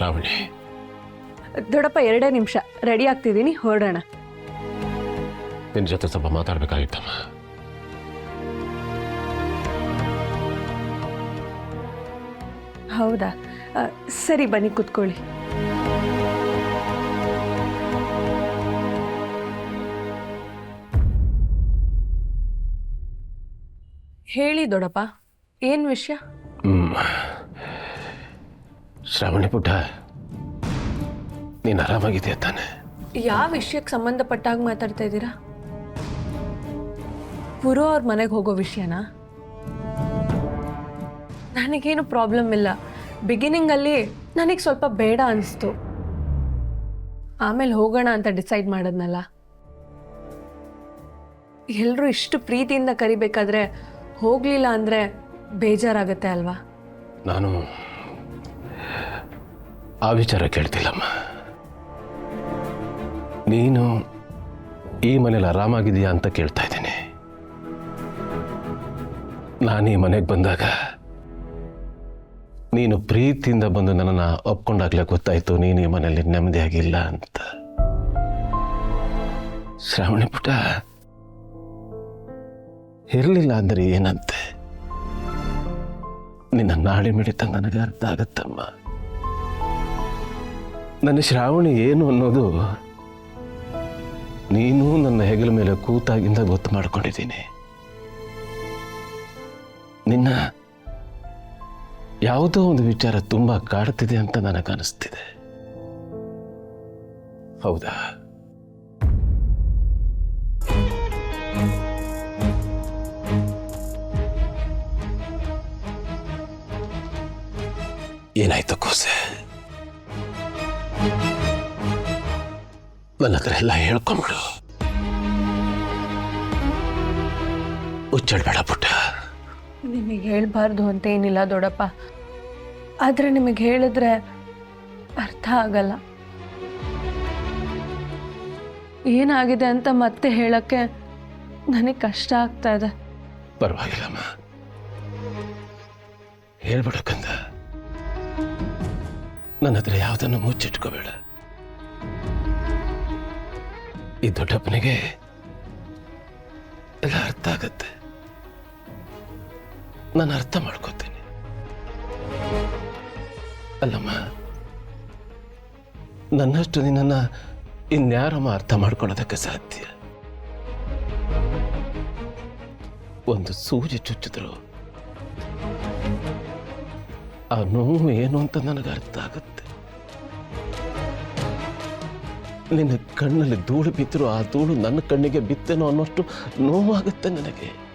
ಶ್ರಾವಣಿ. ದೊಡ್ಡಪ್ಪ ಎರಡೇ ನಿಮಿಷ. ರೆಡಿ ಆಗ್ತಿದ್ದೀನಿ ಹೊರಡೋಣ. ನಿನ್ನ ಜೊತೆ ಸ್ವಲ್ಪ ಮಾತಾಡಬೇಕಾಗಿತ್ತಮ್ಮ. ಹೌದಾ? ಆ, ಸರಿ ಬನ್ನಿ ಕೂತ್ಕೊಳ್ಳಿ. ಹೇಳಿ ದೊಡಪ್ಪ ಏನು ವಿಷಯ? ಹ್ಮ್. ಶ್ರಾವಣಿ ಪುಟ್ಟ ನೀನು ಆರಾಮಾಗಿದೆಯಾ ತಾನೆ? ಯಾವ ವಿಷಯಕ್ಕೆ ಸಂಬಂಧಪಟ್ಟಾಗ ಮಾತಾಡ್ತಾ ಇದ್ದೀರಾ? ಪುರೋ ಅವ್ರ ಮನೆಗೆ ಹೋಗೋ ವಿಷಯನಾ? ನನಗೇನು ಪ್ರಾಬ್ಲಮ್ ಇಲ್ಲ. ಬಿಗಿನಿಂಗಲ್ಲಿ ನನಗೆ ಸ್ವಲ್ಪ ಬೇಡ ಅನಿಸ್ತು. ಆಮೇಲೆ ಹೋಗೋಣ ಅಂತ ಡಿಸೈಡ್ ಮಾಡದ್ನಲ್ಲ. ಎಲ್ಲರೂ ಇಷ್ಟು ಪ್ರೀತಿಯಿಂದ ಕರಿಬೇಕಾದ್ರೆ ಹೋಗಲಿಲ್ಲ ಅಂದರೆ ಬೇಜಾರಾಗತ್ತೆ ಅಲ್ವಾ? ನಾನು ಆ ವಿಚಾರ ಕೇಳ್ತಿಲ್ಲಮ್ಮ. ನೀನು ಈ ಮನೇಲಿ ಆರಾಮಾಗಿದೆಯಾ ಅಂತ ಕೇಳ್ತಾ ಇದ್ದೀನಿ. ನಾನು ಈ ಮನೆಗೆ ಬಂದಾಗ ನೀನು ಪ್ರೀತಿಯಿಂದ ಬಂದು ನನ್ನನ್ನು ಒಪ್ಕೊಂಡಾಗ್ಲೇ ಗೊತ್ತಾಯಿತು ನೀನು ಈ ಮನೆಯಲ್ಲಿ ನೆಮ್ಮದಿಯಾಗಿಲ್ಲ ಅಂತ. ಶ್ರಾವಣಿ ಪುಟ, ಇರಲಿಲ್ಲ ಅಂದರೆ ಏನಂತೆ? ನಿನ್ನ ನಾಡಿ ಮಿಡಿತ ನನಗೆ ಅರ್ಥ ಆಗತ್ತಮ್ಮ. ನನ್ನ ಶ್ರಾವಣಿ ಏನು ಅನ್ನೋದು ನೀನು ನನ್ನ ಹೆಗಲ ಮೇಲೆ ಕೂತಾಗಿಂದ ಗೊತ್ತು ಮಾಡ್ಕೊಂಡಿದ್ದೀನಿ. ನಿನ್ನ ಯಾವುದೋ ಒಂದು ವಿಚಾರ ತುಂಬ ಕಾಡ್ತಿದೆ ಅಂತ ನನಗನ್ನಿಸ್ತಿದೆ ಹೌದಾ? ಏನಾಯ್ತು ಕೋಸೆ? ನನ್ನ ಹತ್ರ ಎಲ್ಲ ಹೇಳ್ಕೊಂಬಿಡು. ಹುಚ್ಚಳ್ಬೇಡ ಪುಟ್ಟ. ನಿಮಗೆ ಹೇಳಬಾರ್ದು ಅಂತ ಏನಿಲ್ಲ ದೊಡ್ಡಪ್ಪ. ಆದರೆ ನಿಮಗೆ ಹೇಳಿದ್ರೆ ಅರ್ಥ ಆಗಲ್ಲ. ಏನಾಗಿದೆ ಅಂತ ಮತ್ತೆ ಹೇಳಕ್ಕೆ ನನಗೆ ಕಷ್ಟ ಆಗ್ತಾ ಇದೆ. ಪರವಾಗಿಲ್ಲಮ್ಮ ಹೇಳ್ಬಿಡು ಕಂದ. ನನ್ನ ಹತ್ರ ಯಾವುದನ್ನು ಮುಚ್ಚಿಟ್ಕೋಬೇಡ. ಈ ದೊಡ್ಡಪ್ಪನಿಗೆ ಎಲ್ಲ ಅರ್ಥ ಆಗತ್ತೆ. ನಾನು ಅರ್ಥ ಮಾಡ್ಕೋತೀನಿ. ಅಲ್ಲಮ್ಮ, ನನ್ನಷ್ಟು ನಿನ್ನ ಇನ್ಯಾರಮ್ಮ ಅರ್ಥ ಮಾಡ್ಕೊಳ್ಳೋದಕ್ಕೆ ಸಾಧ್ಯ. ಒಂದು ಸೂಜಿ ಚುಚ್ಚಿದ್ರು ಆ ನೋವು ಏನು ಅಂತ ನನಗೆ ಅರ್ಥ ಆಗುತ್ತೆ. ನಿನ್ನ ಕಣ್ಣಲ್ಲಿ ಧೂಳು ಬಿದ್ದರೂ ಆ ಧೂಳು ನನ್ನ ಕಣ್ಣಿಗೆ ಬಿತ್ತೇನೋ ಅನ್ನೋಷ್ಟು ನೋವಾಗುತ್ತೆ ನನಗೆ.